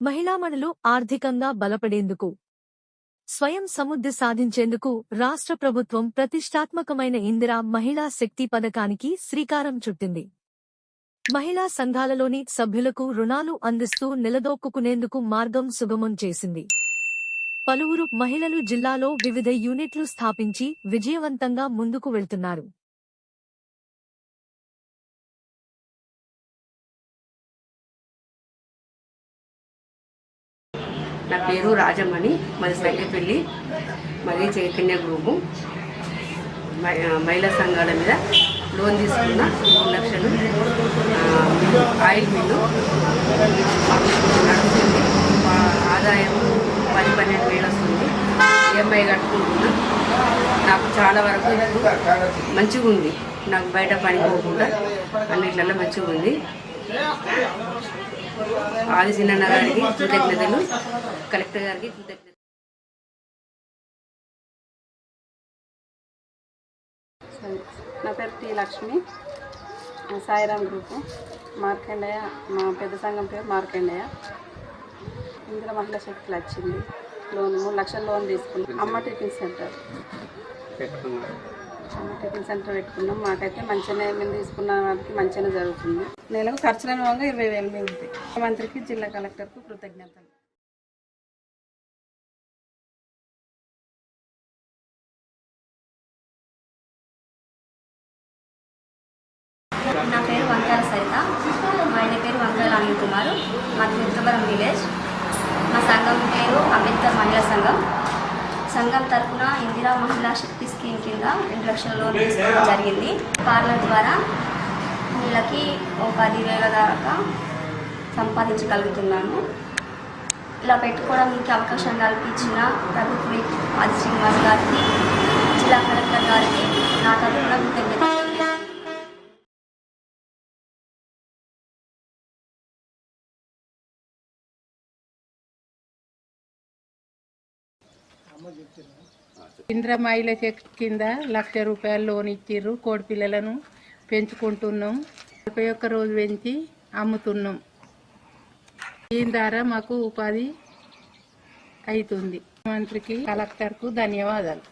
మహిళామణులు ఆర్థికంగా బలపడేందుకు స్వయం సముద్ది సాధించేందుకు రాష్ట్ర ప్రభుత్వం ప్రతిష్టాత్మకమైన ఇందిరా మహిళా శక్తి పథకానికి శ్రీకారం చుట్టింది. మహిళా సంఘాలలోని సభ్యులకు రుణాలు అందిస్తూ నిలదొక్కుకునేందుకు మార్గం సుగమం చేసింది. పలువురు మహిళలు జిల్లాలో వివిధ యూనిట్లు స్థాపించి విజయవంతంగా ముందుకు వెళ్తున్నారు. నా పేరు రాజమణి మాది సంఖ్యపల్లి మరి చైతన్య గ్రూపు. మహిళా సంఘాల మీద లోన్ తీసుకున్న మూడు లక్షలు ఆయిల్ మిల్లు నడుస్తుంది. మా ఆదాయం పది పన్నెండు వేలు వస్తుంది. ఈఎంఐ కట్టుకుంటున్నా. నాకు చాలా వరకు మంచిగా ఉంది నాకు బయట పని పోకుండా అన్నిట్లలో మంచిగా ఉంది ఆది చిన్న గారికి కృతజ్ఞతలు. కలెక్టర్ గారికి కృతజ్ఞతలు. సరే. నా పేరు టి లక్ష్మి. సాయిరామ్ గ్రూపు. మార్కండేయ మా పెద్ద సంఘం పేరు మార్కండేయ. ఇందులో మహిళా శక్తులు వచ్చింది. లోన్ మూడు లక్షల లోన్ తీసుకున్నాం. Amma tiffin center. Amma tiffin center పెట్టుకున్నాం. మాకైతే మంచిగానే మేము తీసుకున్న వాటికి మంచిగానే జరుగుతుంది. నెలకు ఖర్చులను వంగా ఇరవై వేలు మిగులుతాయి మంత్రికి జిల్లా కలెక్టర్కు కృతజ్ఞతలు. నా పేరు వంకాల సరిత. మా ఆయన పేరు వంకాల అనిల్ కుమార్ మాది మిత్రవరం విలేజ్. మా సంఘం పేరు అంబేద్కర్ మహిళా సంఘం. సంఘం తరఫున ఇందిరా మహిళా శక్తి స్కీమ్ కింద రెండు లక్షల లోన్ తీసుకోవడం జరిగింది. పార్లర్ ద్వారా వీళ్ళకి ఓ పదివేల దాకా సంపాదించగలుగుతున్నాను ఇలా పెట్టుకోవడానికి అవకాశం కల్పించిన ప్రభుత్వ అది శ్రీనివాస్ గారికి జిల్లా కలెక్టర్ గారికి నా తరఫున కృతజ్ఞతలు. ఇంద్ర మహిళ చెక్ కింద లక్ష రూపాయలు లోన్ ఇచ్చిర్రు కోడి పిల్లలను పెంచుకుంటున్నాం. నలభై ఒక్క రోజు పెంచి అమ్ముతున్నాం. దీని ద్వారా మాకు ఉపాధి అవుతుంది. మంత్రికి కలెక్టర్కు ధన్యవాదాలు.